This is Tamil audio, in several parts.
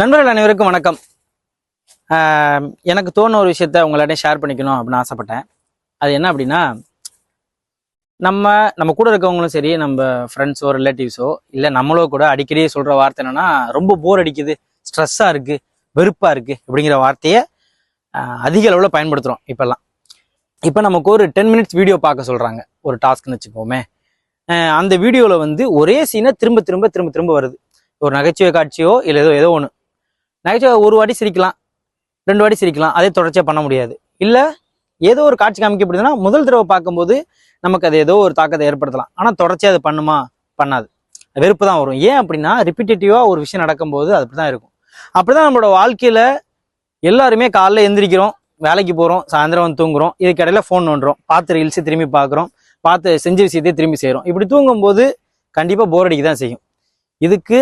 நண்பர்கள் அனைவருக்கும் வணக்கம். எனக்கு தோணு ஒரு விஷயத்த உங்களாட்டையும் ஷேர் பண்ணிக்கணும் அப்படின்னு ஆசைப்பட்டேன். அது என்ன அப்படின்னா நம்ம நம்ம கூட இருக்கவங்களும் சரி நம்ம ஃப்ரெண்ட்ஸோ ரிலேட்டிவ்ஸோ இல்லை நம்மளோ கூட அடிக்கடி சொல்கிற வார்த்தை என்னன்னா ரொம்ப போர் அடிக்குது ஸ்ட்ரெஸ்ஸாக இருக்குது வெறுப்பாக இருக்குது அப்படிங்கிற வார்த்தையை அதிக அளவில் பயன்படுத்துகிறோம் இப்போல்லாம். இப்போ நமக்கு ஒரு டென் மினிட்ஸ் வீடியோ பார்க்க சொல்கிறாங்க ஒரு டாஸ்க்னு வச்சுக்கோமே. அந்த வீடியோவில் வந்து ஒரே சீனை திரும்ப திரும்ப திரும்ப திரும்ப வருது. ஒரு நகைச்சுவை காட்சியோ இல்லை ஏதோ ஏதோ ஒன்று நகைச்சுவை ஒரு வாட்டி சிரிக்கலாம். ரெண்டு வாட்டி சிரிக்கலாம். அதே தொடர்ச்சியாக பண்ண முடியாது. இல்லை ஏதோ ஒரு காட்சி காமிக்கப்படுதுன்னா முதல் தடவை பார்க்கும்போது நமக்கு அது ஏதோ ஒரு தாக்கத்தை ஏற்படுத்தலாம். ஆனால் தொடர்ச்சியாக அது பண்ணுமா? பண்ணாது. வெறுப்பு தான் வரும். ஏன் அப்படின்னா ரிப்பிட்டேட்டிவாக ஒரு விஷயம் நடக்கும்போது அது அப்படி தான் இருக்கும். அப்படி தான் நம்மளோட வாழ்க்கையில் எல்லாருமே காலைல எந்திரிக்கிறோம் வேலைக்கு போகிறோம் சாயந்தரம் வந்து தூங்குறோம் இதுக்கு இடையில ஃபோன் நோண்டுறோம் பார்த்து ரீல்ஸு திரும்பி பார்க்குறோம் பார்த்து செஞ்ச விஷயத்தையே திரும்பி செய்கிறோம் இப்படி தூங்கும்போது கண்டிப்பாக போர் அடிக்க தான் செய்யும். இதுக்கு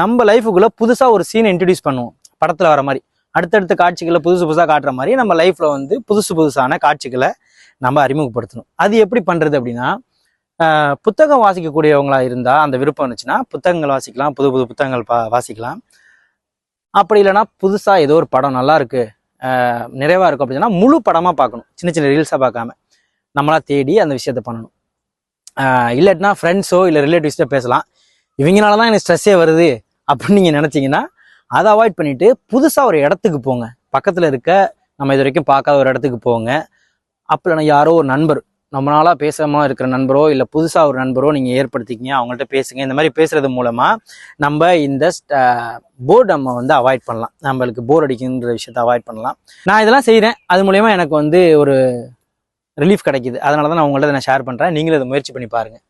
நம்ம லைஃபுக்குள்ளே புதுசாக ஒரு சீன் இன்ட்ரடியூஸ் பண்ணுவோம். படத்தில் வர மாதிரி. அடுத்தடுத்த காட்சிகளை புதுசு புதுசாக காட்டுற மாதிரி நம்ம லைஃப்பில் வந்து புதுசு புதுசான காட்சிகளை நம்ம அறிமுகப்படுத்தணும். அது எப்படி பண்ணுறது அப்படின்னா புத்தகம் வாசிக்கக்கூடியவங்களா இருந்தால் அந்த விருப்பம் இருந்துச்சுன்னா புத்தகங்கள் வாசிக்கலாம் புது புது புத்தகங்கள் பா வாசிக்கலாம். அப்படி இல்லைன்னா புதுசாக ஏதோ ஒரு படம் நல்லா இருக்கு நிறைவாக இருக்கும் அப்படின்னா முழு படமாக பார்க்கணும். சின்ன சின்ன ரீல்ஸாக பார்க்காம. நம்மளா தேடி அந்த விஷயத்த பண்ணணும். இல்லைன்னா இல்லாட்டினா ஃப்ரெண்ட்ஸோ இல்லை ரிலேட்டிவ்ஸ்டோ பேசலாம். இவங்களால தான் எனக்கு ஸ்ட்ரெஸ்ஸே வருது அப்படின்னு நீங்கள் நினச்சிங்கன்னா அதை அவாய்ட் பண்ணிட்டு புதுசாக ஒரு இடத்துக்கு போங்க. பக்கத்தில் இருக்க நம்ம இது வரைக்கும் பார்க்காத ஒரு இடத்துக்கு போங்க. அப்போ இல்லைன்னா யாரோ ஒரு நண்பர் ரொம்ப நாளாக பேசாமல் இருக்கிற நண்பரோ இல்லை புதுசாக ஒரு நண்பரோ நீங்கள் ஏற்படுத்திக்கிங்க அவங்கள்ட்ட பேசுங்க. இந்த மாதிரி பேசுறது மூலமாக நம்ம இந்த போர்டு நம்ம வந்து அவாய்ட் பண்ணலாம். நம்மளுக்கு போர் அடிக்குன்ற விஷயத்த அவாய்ட் பண்ணலாம். நான் இதெல்லாம் செய்கிறேன் அது மூலயமா எனக்கு வந்து ஒரு ரிலீஃப் கிடைக்குது. அதனால தான் நான் உங்கள்ட்ட நான் ஷேர் பண்ணுறேன் நீங்களும் இதை முயற்சி பண்ணி பாருங்கள்